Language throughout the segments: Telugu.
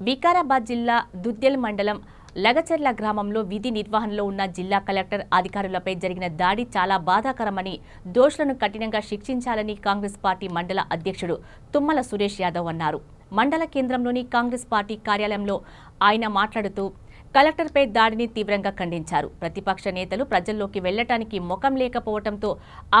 వికారాబాద్ జిల్లా దుద్దెల్ మండలం లగచెర్ల గ్రామంలో విధి నిర్వహణలో ఉన్న జిల్లా కలెక్టర్ అధికారులపై జరిగిన దాడి చాలా బాధాకరమని దోషులను కఠినంగా శిక్షించాలని కాంగ్రెస్ పార్టీ మండల అధ్యక్షుడు తుమ్మల సురేష్ యాదవ్ అన్నారు. మండల కేంద్రంలోని కాంగ్రెస్ పార్టీ కార్యాలయంలో ఆయన మాట్లాడుతూ కలెక్టర్పై దాడిని తీవ్రంగా ఖండించారు. ప్రతిపక్ష నేతలు ప్రజల్లోకి వెళ్ళటానికి ముఖం లేకపోవడంతో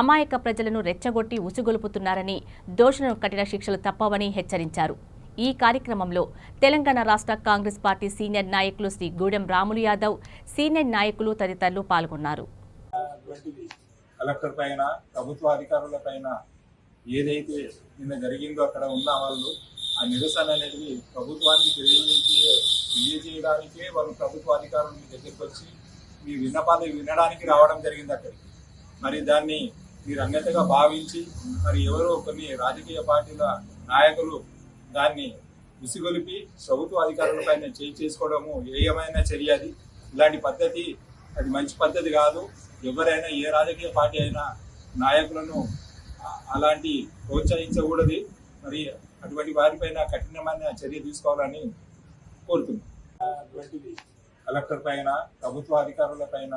అమాయక ప్రజలను రెచ్చగొట్టి ఉసుగొలుపుతున్నారని దోషులను కఠిన శిక్షలు తప్పవని హెచ్చరించారు. ఈ కార్యక్రమంలో తెలంగాణ రాష్ట్ర కాంగ్రెస్ పార్టీ సీనియర్ నాయకులు శ్రీ గూడెం రాములు యాదవ్ సీనియర్ నాయకులు తదితరులు పాల్గొన్నారు. కలెక్టర్ పైన ప్రభుత్వ అధికారుల పైన ఏదైతే నిన్న జరిగిందో అక్కడ ఉన్న వాళ్ళు ఆ నిరసన అనేది ప్రభుత్వానికి తెలియజే తెలియజేయడానికే వాళ్ళు ప్రభుత్వ అధికారులు మీ దగ్గరికి వచ్చి మీ విన్నపాలు వినడానికి రావడం జరిగింది అక్కడికి. మరి దాన్ని మీరు అన్యతగా భావించి మరి ఎవరో కొన్ని రాజకీయ పార్టీల నాయకులు దాన్ని విసిగొలిపి ప్రభుత్వ అధికారుల పైన చేయి చేసుకోవడము ఏమైనా చర్య అది ఇలాంటి పద్ధతి అది మంచి పద్ధతి కాదు. ఎవరైనా ఏ రాజకీయ పార్టీ అయినా నాయకులను అలాంటి ప్రోత్సహించకూడదు. మరి అటువంటి వారిపైన కఠినమైన చర్య తీసుకోవాలని కోరుతున్నాం అటువంటిది కలెక్టర్ పైన ప్రభుత్వ అధికారుల పైన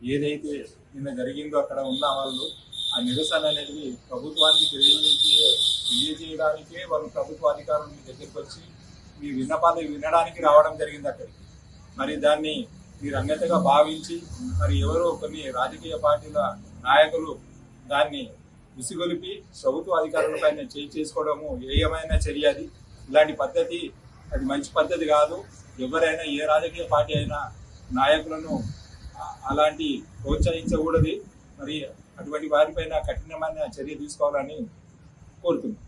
ఏదైతే నిన్న జరిగిందో అక్కడ ఉన్న వాళ్ళు ఆ నిరసన అనేది ప్రభుత్వానికి తెలియజే తెలియజేయడానికే వాళ్ళు ప్రభుత్వ అధికారులు మీ దగ్గరికి వచ్చి మీ విన్నపాలు వినడానికి రావడం జరిగింది అక్కడికి. మరి దాన్ని మీరు అన్యతగా భావించి మరి ఎవరో కొన్ని రాజకీయ పార్టీల నాయకులు దాన్ని విసిగొలిపి ప్రభుత్వ అధికారుల పైన చేయి చేసుకోవడము ఏమైనా చర్య అది. ఇలాంటి పద్ధతి అది మంచి పద్ధతి కాదు. ఎవరైనా ఏ రాజకీయ పార్టీ అయినా నాయకులను అలాంటి ప్రోత్సహించకూడదు. మరి అటువంటి వారిపైన కఠినమైన చర్య తీసుకోవాలని కోరుతున్నాం.